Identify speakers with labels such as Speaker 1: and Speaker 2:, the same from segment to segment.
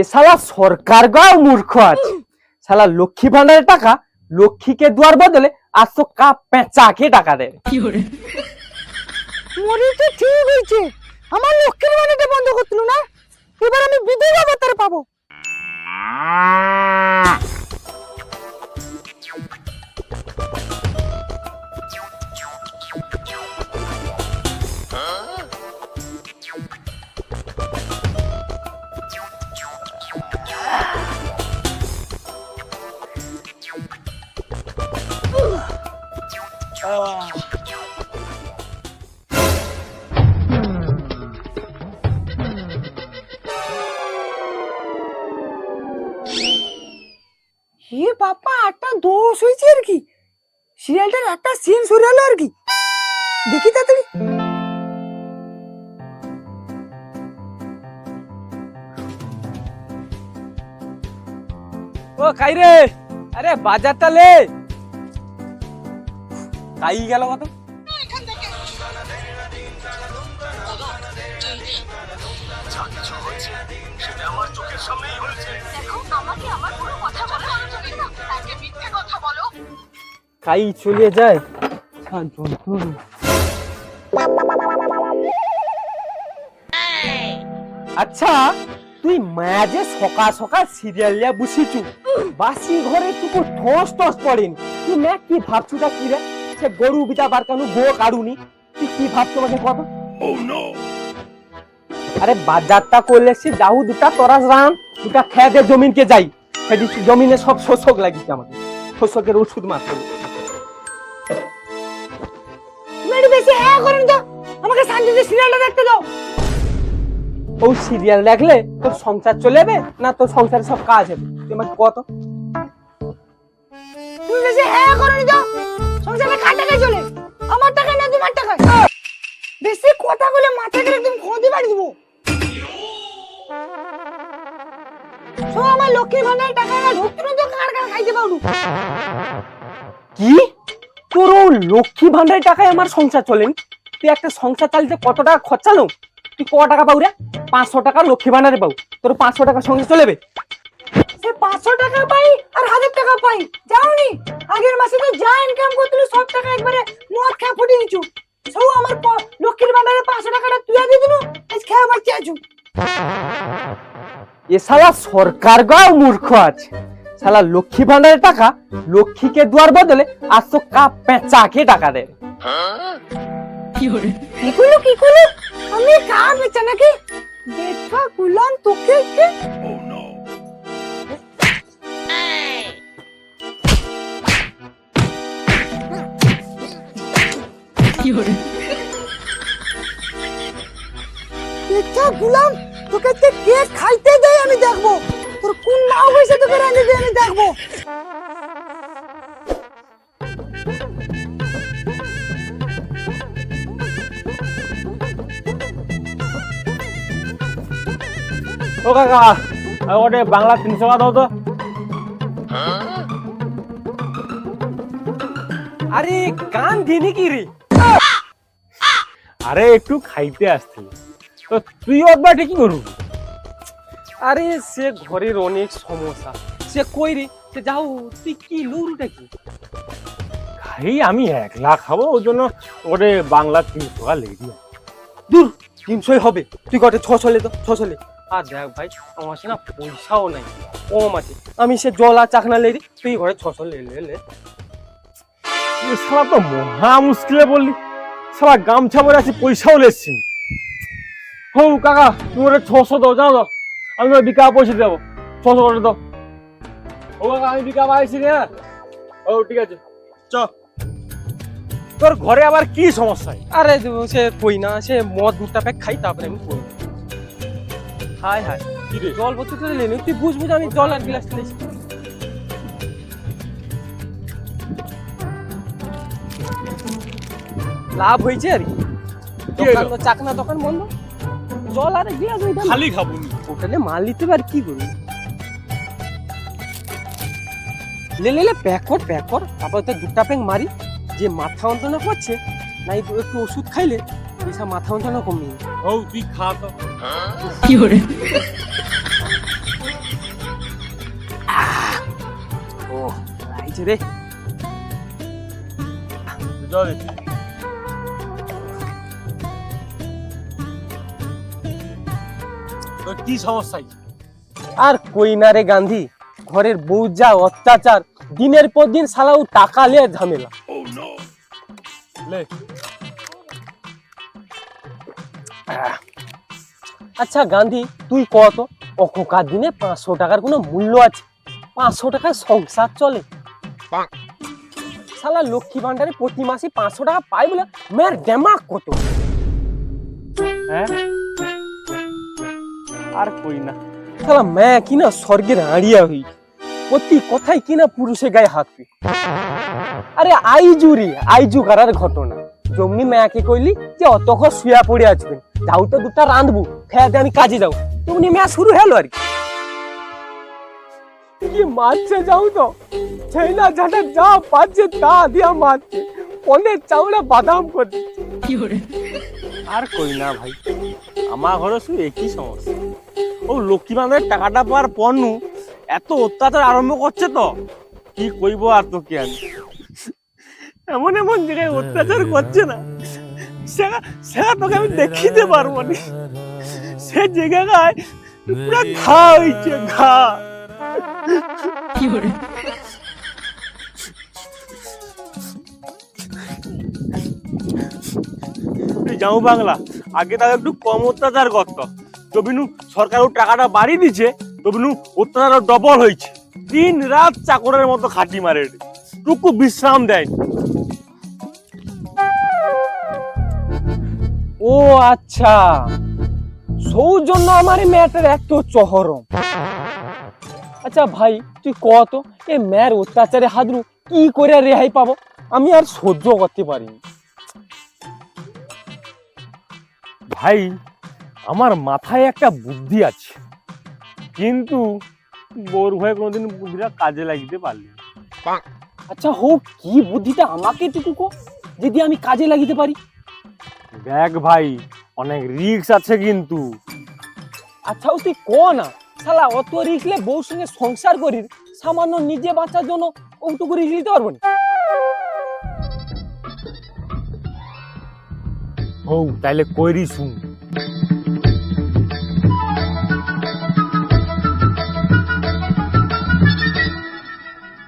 Speaker 1: এ শালা সরকার গাও মূর্খ আছে। সালা লক্ষ্মী ভান্ডারের টাকা লক্ষ্মীকে দেওয়ার বদলে আজ তো কা পেঁচাকে টাকা দেয়।
Speaker 2: মরি তো ঠিক হয়েছে। আমার লক্ষ্মীর ভান্ডারটা বন্ধ করছিল না? এবার আমি বিধবা ভাতার পাবো। হে বাবা আটটা দোষ হয়েছে আর কি সিরিয়ালটার একটা সিন সরে হলো আর কি দেখি তাড়াতাড়ি
Speaker 1: ও কাই রে আরে বাজারটা লে
Speaker 3: মিথ্যে কথা বলো।
Speaker 1: কাই চলে যায়। আচ্ছা তুই মাঝে সকাল সকাল সিরিয়াল বসেছু বাসি ঘরে টুকু ঠস টস পড়েন তুই ম্যা কি ভাবছুটা কি রে? সে গরু বিটা বার কানু গো কাড়ুনি। তুই কি ভাবছ আমাকে কত আরে বাজারটা করলে সে যাও দুটা তরাস রান দুটা খেয়ে জমিনকে যাই। সেটি জমিনে সব শোষক লাগিছে আমাকে। শোষকের ওষুধ মাত্র
Speaker 2: বেশি হ্যাঁ করেন তো। আমাকে সিরিয়ালটা দেখতে দাও।
Speaker 1: ও সিরিয়াল দেখলে তোর সংসার চলে যাবে না তোর সংসারে সব কাজ হবে? তুই আমাকে কত
Speaker 2: তুমি বেশি হ্যাঁ করেন তো। সংসারে কার টাকায় চলে? আমার টাকায় না তোমার টাকায়? বেশি কথা বলে মাথা গেলে তুমি খোঁজে বাড়ি দিব। শো আমার লক্ষ্মীর ভান্ডার টাকা না, ঢুকতে তো কার কার খাইতে পারব?
Speaker 1: কি? তোর লক্ষ্মী ভান্ডারের টাকায় আমার সংসার চলেনি তুই একটা সংসার চালিতে কত টাকা খরচালো তুই ক টাকা পাও রে? পাঁচশো টাকা লক্ষ্মী ভান্ডারে পাও তোর পাঁচশো টাকা সংসার চলেবে
Speaker 2: সে পাঁচশো টাকা পাই আর হাজার টাকা পাই? যাওনি আগের মাসে তো যা ইনকাম করছিল সব টাকা একবারে মদ খা ফুটে দিছু সব আমার লক্ষ্মীর ভান্ডারে পাঁচশো টাকাটা তুই দিয়ে দিনু আজ খেয়ে বাঁচতে আছু।
Speaker 1: এ শালা সরকার গাও মূর্খ আছে। শালা লক্ষ্মী ভান্ডারের টাকা লক্ষ্মীকে দেওয়ার বদলে আজ তো কা পেঁচাকে টাকা দেয়
Speaker 2: কি করল কি করল? আমি কা বেচা নাকি? দেখা গুলাম তোকে কে খাইতে দেয় আমি দেখব। তোর কোন নাও হয়েছে তোকে রাঁধে দেয় আমি দেখব।
Speaker 4: ও কাকা আর ওটা বাংলা তিনশো টাকা দাও তো।
Speaker 1: আরে কান দিনি কি রে?
Speaker 4: আরে একটু খাইতে আসছিলি তো তুই ওর কি করবি?
Speaker 1: আরে সে ঘরের অনেক সমস্যা। সে কই রে? সে যাও তুই কি লুরুটা কি
Speaker 4: খাই আমি একলা খাব ওই জন্য ওরে বাংলা তিনশো টাকা লেগে দিয়ে
Speaker 1: দূর তিনশোই হবে। তুই কটে ছশো লে তো ছশো লে আর দেখ ভাই আমার কাছে না পয়সাও নাই কম আছে। আমি সে জল আর চাকনা লে রে, তুই ঘরে ছশো লে লে লে।
Speaker 4: শালা তো মহা মুশকিলে বললি শালা গামছা পরে আছি পয়সাও লেসছি হো কাকা তুমি ওরে ছশো দাও যাও দাও আমি ওর বিকা পয়সা দেবো। ছশো করে দাও ও কাকা আমি বিকা পাইছি না। ও ঠিক আছে। চ। তোর ঘরে আবার কি সমস্যা?
Speaker 1: আরে সে কই না সে মদ দুটা প্যাক খাই তারপরে আমি কই? হাই হাই জল বোতল তো লেনি তুই বুঝ বুঝ আমি জল আর গিলাস খেলেছি লাভ হয়েছে আর কি। চাকনা দোকান বন্ধ। জল আর গিলাস
Speaker 4: খালি খাব
Speaker 1: পোর্টালে মাল নিতে পার কি করবি? লে লে প্যাক কর প্যাক কর তারপর তো দুটা প্যাং মারি। যে মাথা যন্ত্রণা করছে নাই তো একটু ওষুধ খাইলে এইসব মাথা যন্ত্রণা কমিয়ে
Speaker 4: ও তুই খা তো।
Speaker 1: কি করে?
Speaker 4: ও রাইছে রে। জয় কি সমস্যা
Speaker 1: আর কই না রে গান্ধী? ঘরের বউ যা অত্যাচার দিনের পর দিন সালাও টাকা লে ঝামেলা।
Speaker 4: লে।
Speaker 1: আচ্ছা গান্ধী তুই কত অখকার দিনে পাঁচশো টাকার কোনো মূল্য আছে? পাঁচশো টাকায় সংসার চলে। সালা লক্ষ্মী ভান্ডারে প্রতি মাসে পাঁচশো টাকা পাই বলে? মেয়ের ডেমাক কত?
Speaker 4: হ্যাঁ? আর কই না।
Speaker 1: সালা মেয়ে কিনা স্বর্গের আড়িয়া হই। প্রতি কথাই কিনা পুরুষের গায়ে হাত আরে আইজু রে, আইজু কারার ঘটনা। জমনি মেয়াকে কইলি যে অতক্ষণ শুয়া পড়ে আসবেন যাও তো দুটা রাঁধবো খেয়াতে আমি কাজে যাও। তেমনি মেয়া শুরু হলো আর। কি কি মারছে যাও তো? ছেলা ঝাটা যা পাচ্ছে তা দিয়া মারছে। অনেক চাউড়া বাদাম করছে
Speaker 4: আর কই না ভাই আমার ঘরে শুধু একই সমস্যা। ও লক্ষ্মী ভান্ডারের টাকাটা পাওয়ার পণ্য এত অত্যাচার আরম্ভ করছে তো কি কইব আর তোকে আমি? এমন এমন জায়গায় অত্যাচার করছে না। সেটা সেটা তোকে আমি দেখিতে পারব না। সে জায়গায় পুরো ঘা হয়েছে ঘা। তুই যাও বাংলা। আগে তাকে একটু কম অত্যাচার করতো। তবিনু সরকার ও টাকাটা বাড়িয়ে দিছে তবিনু অত্যাচার ডবল হয়েছে। দিন রাত চাকরের মতো খাটি মারে টুকু বিশ্রাম দেয়।
Speaker 1: ও আচ্ছা সৌজন্য আমার মেয়েটার এত চহরম। আচ্ছা ভাই, তুই কত এ মেয়ের অত্যাচারে হাদরু কি করে রেহাই পাবো? আমি আর সহ্য করতে পারিনি।
Speaker 4: ভাই আমার মাথায় একটা বুদ্ধি আছে। কিন্তু বোর ভয়ে কোনোদিন বুদ্ধিটা কাজে লাগিতে পারলি।
Speaker 1: আচ্ছা হোক কি বুদ্ধিটা আমাকে একটু কো যদি আমি কাজে লাগিতে পারি?
Speaker 4: দেখ ভাই অনেক রিস্ক আছে কিন্তু।
Speaker 1: আচ্ছা ও তুই ক না? শালা অত রিখলে বউর সঙ্গে সংসার করি সামান্য নিজে বাঁচার জন্য ওটুকু রিখ নিতে পারব না?
Speaker 4: হৌ তাইলে কইরি শুন।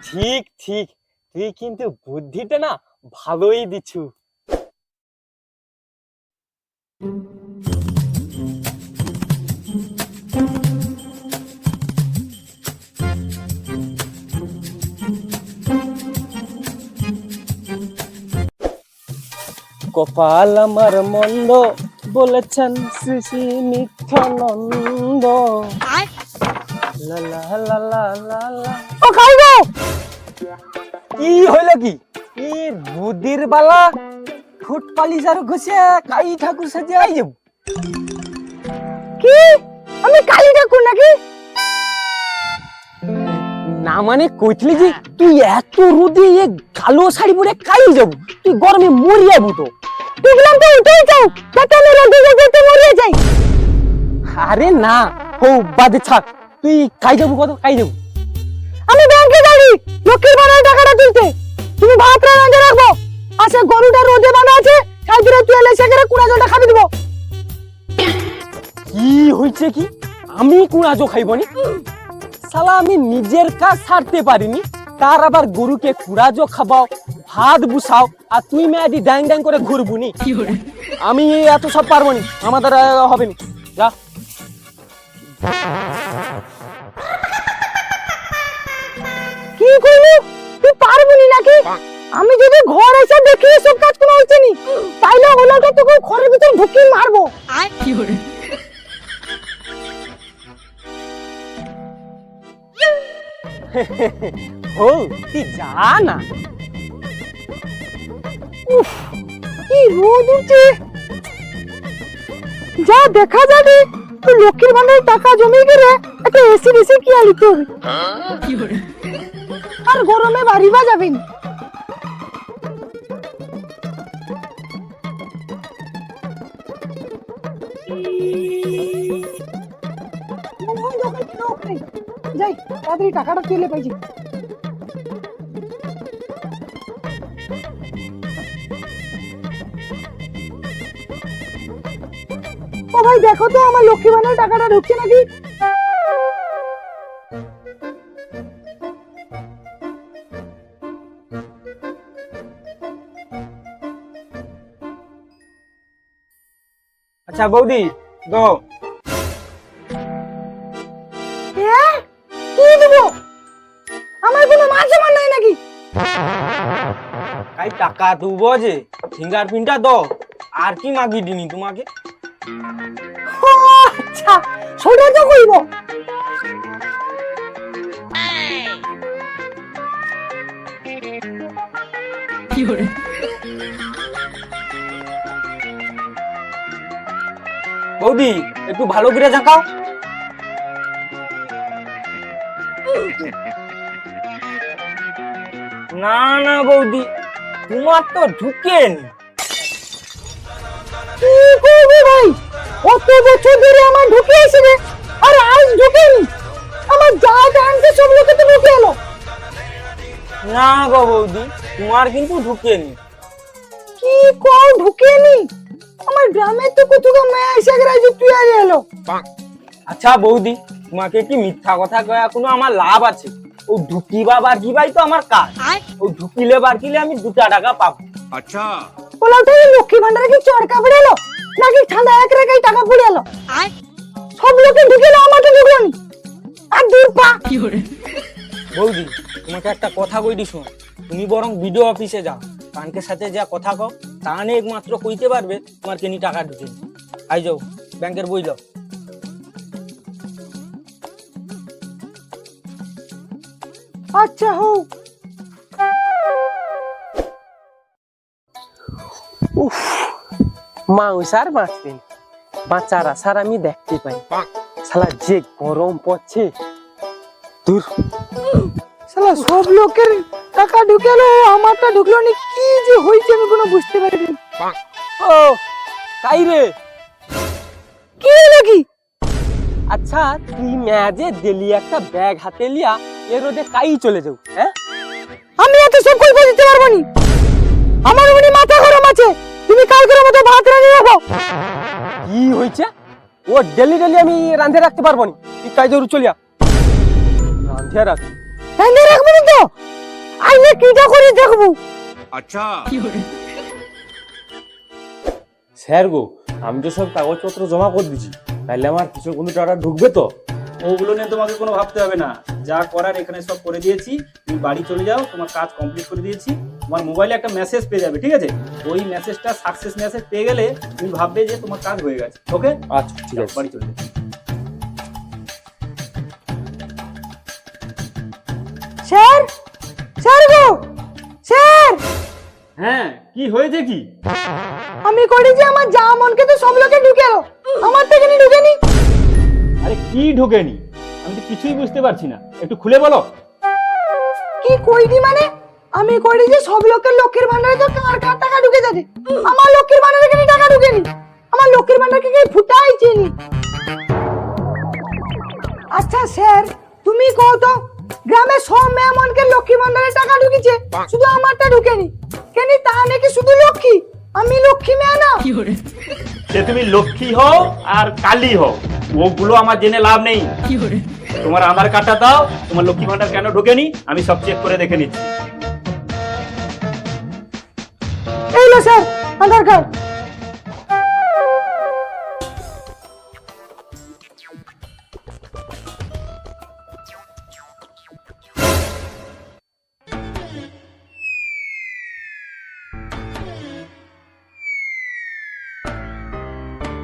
Speaker 1: ঠিক ঠিক। তুই কিন্তু বুদ্ধিটা না ভালোই দিছু। কপাল আমার মন্দ বলেছেন শ্রী লা
Speaker 2: ও খাইবো
Speaker 1: কি হইল কি? কি বুদ্ধির বালা? ফুট পালিশ আর ঘুষে কাই ঠাকুর সাজে আই যাব
Speaker 2: কি? আমি কালী ঠাকুর নাকি?
Speaker 1: না মানে কইছিলি যে তুই এত রোদে এ কালো শাড়ি পরে কাই যাব। তুই গরমে মরি যাব তো
Speaker 2: দেখলাম তো উঠেই যাও যাতে আমি রোদে যেতে মরিয়ে যাই।
Speaker 1: আরে না হো বাদে থাক। তুই কাই যাব কত? কাই যাব
Speaker 2: আমি ব্যাংকে যাবি লক্ষ্মীর ভাড়ার টাকাটা তুলতে। তুমি ভাত রান্না রাখব। আচ্ছা গরুটা রোদে বানা আছে সাইকেলে তুই এলে সেখানে কুড়া জলটা খাবি দিব।
Speaker 1: কি হইছে কি? আমি কুড়াজো খাইবনি শালা আমি নিজের কাজ ছাড়তে পারিনি। তার আবার গরুকে কুড়াজো খাবাও। ভাত বুসাও আর তুই মেয়াদি ড্যাং ড্যাং করে ঘুরবুনি আমি এত সব পারব নি আমাদের হবে নি। যা।
Speaker 2: কি কইলি তুই পারবি নি নাকি? আমি যদি ঘর এসে দেখি সব কাজ কোনো হচ্ছে নি তাইলে হলো তো তোকে ঘরের ভিতর ঢুকিয়ে মারবো।
Speaker 1: হো তুই যা না
Speaker 2: কি রোদ উঠছে। যা দেখা যাবে তুই লক্ষ্মীর ভান্ডারের টাকা জমে গেলে একটা এসি এসি কি আলিতে হবে? আর গরমে বাড়ি বা যাবেন। যাই তাড়াতাড়ি টাকাটা তুলে পাইছি। ও ভাই দেখো তো আমার লক্ষ্মী ভান্ডার টাকাটা ঢুকছে নাকি?
Speaker 1: আচ্ছা বৌদি গো
Speaker 2: হ্যাঁ? কি দেবো? আমার কোনো মাছ আমার নাই নাকি?
Speaker 1: কাই টাকা তুবো যে ফিঙ্গারপ্রিন্টটা দাও। আর কি মাগি দিনি তোমাকে?
Speaker 2: আচ্ছা
Speaker 1: বৌদি একটু ভালো করে ঝাঁকাও না না বৌদি তোমার তো ঢুকেন।
Speaker 2: করবি ভাই? কত বছর ধরে আমার ঢুকে রে। আর আজ ঢুকেনি। আমার যা টানতে সব লোকে তো ঢুকে এলো।
Speaker 1: না গো বৌদি তোমার কিন্তু ঢুকেনি।
Speaker 2: কি কর ঢুকেনি? আমার গ্রামে তো কতগুলো মেয়ে এসে গেছে তুই আর এলো।
Speaker 1: আচ্ছা বৌদি তোমাকে কি মিথ্যা কথা কয়া কোনো আমার লাভ আছে? ও ঢুকিবা বারকিবাই তো আমার কাজ। ও ঢুকিলে বারকিলে আমি দুটা টাকা পাবো।
Speaker 2: বলো তো লক্ষ্মী ভান্ডারে কি চড়কা পড়ে এলো? নাকি ঠান্ডা এক রেখায় টাকা পড়ে এলো? সব লোকে ঢুকে এলো আমাকে ঢুকলো আর দূর পা।
Speaker 1: বৌদি তোমাকে একটা কথা কই দিস তুমি বরং বিডিও অফিসে যাও। কানকের সাথে যা কথা কও তাহলে একমাত্র কইতে পারবে তোমার কেনি টাকা ঢুকে। আই যাও ব্যাংকের বই লও।
Speaker 2: আচ্ছা হোক।
Speaker 1: মাউস আর বাঁচবেন বাঁচার আসার আমি দেখতে পাই। শালা যে গরম পড়ছে। দূর।
Speaker 2: শালা সব লোকের টাকা ঢুকে এলো আমারটা ঢুকলো নি কি যে হয়েছে আমি কোনো বুঝতে পারিনি।
Speaker 1: ও তাই রে।
Speaker 2: কি কি?
Speaker 1: আচ্ছা তুই ম্যাজে দিলি একটা ব্যাগ হাতে লিয়া এর রোদে কাই চলে যাও হ্যাঁ?
Speaker 2: আমি এত সব কই দিতে পারব নি? আমার উনি মাথা গরম আছে। তুমি কালকের মতো ভাত রান্না রাখো
Speaker 1: কি হয়েছে? ও ডেলি ডেলি আমি রাঁধে রাখতে পারব না। তুই জরুর চলিয়া রাঁধে রাখ।
Speaker 2: রান্না রাখব নি তো? আইনে কিটা করে দেখব।
Speaker 4: স্যার গো আমি তো সব কাগজপত্র জমা করে দিচ্ছি তাহলে আমার কিছু কোনো টাকা ঢুকবে তো?
Speaker 5: ওগুলো নিয়ে তোমাকে কোনো ভাবতে হবে না। যা করার এখানে সব করে দিয়েছি। তুমি বাড়ি চলে যাও তোমার কাজ কমপ্লিট করে দিয়েছি। তোমার মোবাইলে একটা মেসেজ পেয়ে যাবে ঠিক আছে? ওই মেসেজটা সাকসেস মেসেজ পেয়ে গেলে তুমি ভাববে যে তোমার কাজ হয়ে গেছে ওকে
Speaker 4: আচ্ছা ঠিক আছে।
Speaker 5: বাড়ি চলে যাও।
Speaker 2: স্যার? স্যার গো! স্যার!
Speaker 5: হ্যাঁ কি হয়েছে কি?
Speaker 2: আমি করি যে আমার যা মনকে তো সব লোকে ঢুকেলো আমার থেকে নি ঢুকে নি
Speaker 5: আরে কি ঢোকেনি? আমি তো কিছুই বুঝতে পারছি না। একটু খুলে বলো।
Speaker 2: কি কইনি মানে? আমি করি যে সব লোকের লক্ষ্মীর ভান্ডারে তো কার কার টাকা ঢুকে যাচ্ছে আমার লক্ষ্মীর ভান্ডারে কেন টাকা ঢুকেনি? আমার লক্ষ্মীর ভান্ডারকে কে ফুটাইছে নি আচ্ছা স্যার, তুমি কও তো, গ্রামে সব মেয়ে মনকে লক্ষ্মী ভান্ডারে টাকা ঢুকেছে, শুধু আমারটা ঢুকেনি। কেন তা নাকি শুধু লক্ষ্মী? আমি লক্ষ্মী মেয়ে না
Speaker 5: সে তুমি লক্ষ্মী হও আর কালী হও ওগুলো আমার জেনে লাভ নেই। তোমার আধার কার্ডটা দাও তোমার লক্ষ্মী ভান্ডার কেন ঢোকেনি? আমি সব চেক করে দেখে নিচ্ছি।
Speaker 2: এই না স্যার আধার কার্ড।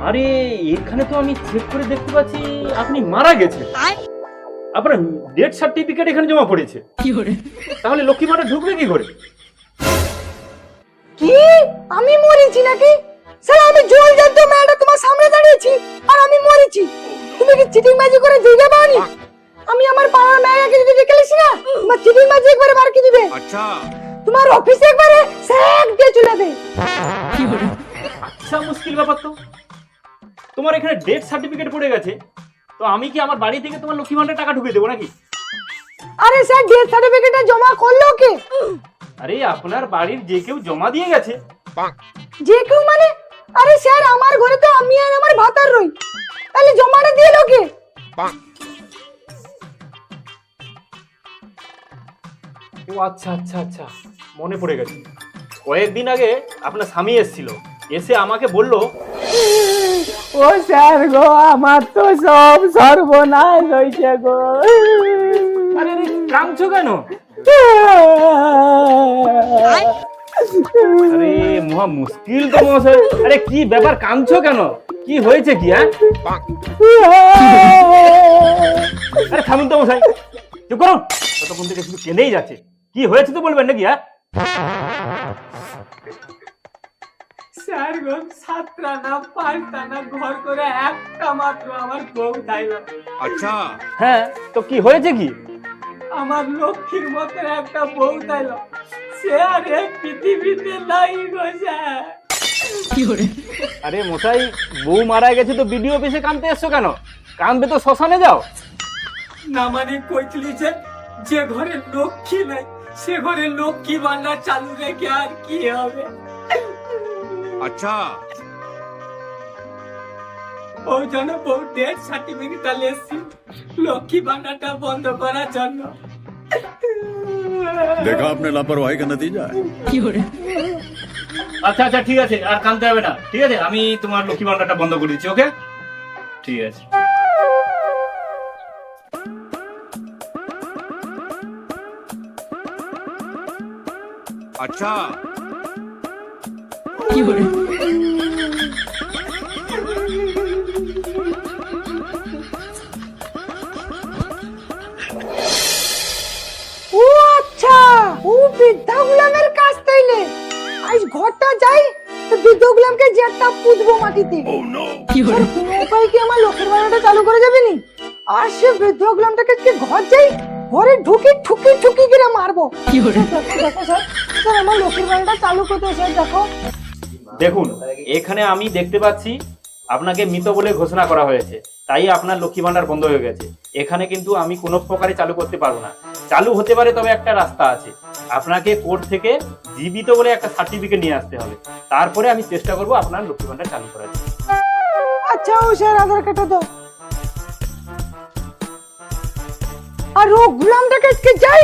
Speaker 5: আরে এখানে তো আমি চেক করে দেখতে পাচ্ছি আপনি মারা গেছেন। আপনার ডেথ সার্টিফিকেট এখানে জমা পড়েছে। তাহলে লক্ষ্মী ভান্ডার ঢুকবে কি করে?
Speaker 2: কি? আমি মরেছি নাকি? স্যার আমি জল জানতো মেয়েটা তোমার সামনে দাঁড়িয়েছি আর আমি মরেছি। তুমি কি চিটিং বাজি করে দিতে পারি আমি আমার পাড়ার মেয়েকে যদি দেখেছি না তোমার চিটিং বাজি একবারে বার কি দিবে? আচ্ছা। তোমার অফিসে একবারে স্যাক দিয়ে চলে যাবে।
Speaker 5: আচ্ছা মুশকিল ব্যাপার তো। তোমার এখানে ডেথ সার্টিফিকেট পড়ে গেছে। তো আমি কি আমার বাড়ি থেকে তোমার লক্ষ্মী ভান্ডার টাকা ঢুকে দেবো নাকি?
Speaker 2: আরে স্যার ডেথ সার্টিফিকেটটা জমা করল কে?
Speaker 5: আরে আপনার বাড়ির যে কেউ জমা দিয়ে গেছে।
Speaker 2: যে কেউ মানে? আরে স্যার আমার ঘরে তো আমি আর আমার ভাতার রই। তাহলে জমাটা দিয়ে লোকে
Speaker 5: ও আচ্ছা আচ্ছা আচ্ছা মনে পড়ে গেছে। কয়েকদিন আগে আপনার স্বামী এসেছিল। এসে আমাকে বলল
Speaker 1: ও স্যার গো আমার তো সব সর্বনাশ হয়েছে গো।
Speaker 5: আরে কাঁদছো কেন? আরে মহা মুশকিল তো মশাই আরে কি ব্যাপার কাঁদছো কেন? কি হয়েছে কি হ্যাঁ? আরে থামুন তো মশাই চুপ করুন। ততক্ষণ থেকে শুধু কেঁদেই যাচ্ছে। কি হয়েছে তো বলবেন নাকি হ্যাঁ?
Speaker 1: স্যার গো সাতটা না পাঁচটা না ঘর করে একটা মাত্র আমার বউ তাইল
Speaker 5: হ্যাঁ তো কি হয়েছে কি?
Speaker 1: আমার লক্ষ্মীর মতো একটা বউ তাইল সে আর এক পৃথিবীতে নাই গো স্যার।
Speaker 5: আরে মশাই বউ মারা গেছে তো বিডিও অফিসে কাঁদতে এসছো কেন? কাঁদবে তো শ্মশানে যাও।
Speaker 1: না মানে কইতলি যে যে ঘরে লক্ষ্মী নাই সে ঘরে লক্ষ্মী ভান্ডার চালু রেখে আর কি হবে?
Speaker 6: আচ্ছা।
Speaker 1: ও জন্য বউ ডেট সার্টিফিকেট সার্টিফিকেটটা লেসছি লক্ষ্মী ভান্ডারটা বন্ধ করার জন্য।
Speaker 6: দেখা আপনি লাপরওয়াহি কা নতিজা কি হরে
Speaker 5: আচ্ছা আচ্ছা ঠিক আছে আর কানতে হবে না। ঠিক আছে আমি তোমার লক্ষ্মী ভান্ডারটা বন্ধ করে দিচ্ছি ওকে? ঠিক আছে।
Speaker 6: আচ্ছা।
Speaker 2: ও আচ্ছা ও বৃদ্ধা গুলামের কাছ তাইলে আজ ঘরটা যাই তো বৃদ্ধ গুলামকে জেটটা পুঁতবো মাটিতে। স্যার, কোনো উপায় কি আমার লোকের বানাটা চালু করে যাবে নি? আর সে বৃদ্ধ গুলামটাকে ঘর যাই ঘরে ঢুকি ঠুকি ঠুকি করে মারবো? দেখো দেখো স্যার স্যার আমার লোকের বানাটা চালু করতে স্যার দেখো।
Speaker 5: দেখুন এখানে আমি দেখতে পাচ্ছি আপনাকে মৃত বলে ঘোষণা করা হয়েছে। তাই আপনার লক্ষ্মী ভান্ডার বন্ধ হয়ে গেছে। এখানে কিন্তু আমি কোনো প্রকারে চালু করতে পারব না। চালু হতে পারে তবে একটা রাস্তা আছে। আপনাকে কোর্ট থেকে জীবিত বলে একটা সার্টিফিকেট নিয়ে আসতে হবে। তারপরে আমি চেষ্টা করব আপনার লক্ষ্মী ভান্ডার চালু করার জন্য।
Speaker 2: আচ্ছা ও স্যার আধার কার্ডটা দাও। আর ও গুলামটাকে আজকে যাই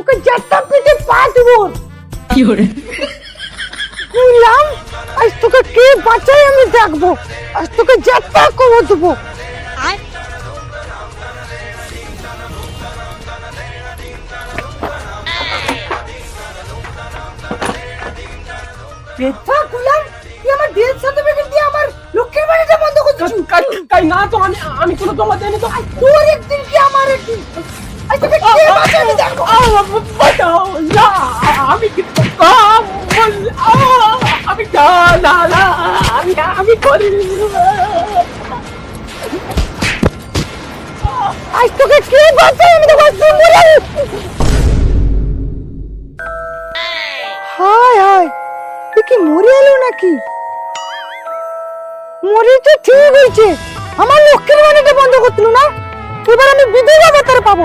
Speaker 2: ওকে জেটটা পিঠে পা দেবো গুলাম আজ তোকে কে বাঁচাই আমি দেখব? আজ তোকে জেটটা করে দেবো। বেথা গুলাম তুই আমার ডেথ সার্টিফিকেট দিয়ে আমার লক্ষ্মীর বাড়িটা বন্ধ করে দিচ্ছিস
Speaker 1: তাই না তো আমি আমি কোনো তোমার দেয়নি তো।
Speaker 2: আজ তোর একদিন কি আমার একদিন? আজ তোকে কে বাঁচাই আমি
Speaker 1: আমি বল- না না আমি আমি করি
Speaker 2: আজ তোকে কে বাঁচাই আমি তুই মরে যাবি। হায় হায়, তুই কি মরে এলো নাকি? মরে তো ঠিক হয়েছে। আমার লক্ষ্মীর বাড়িটা বন্ধ করছিল না? এবার আমি বিধবা ভাতার পাবো।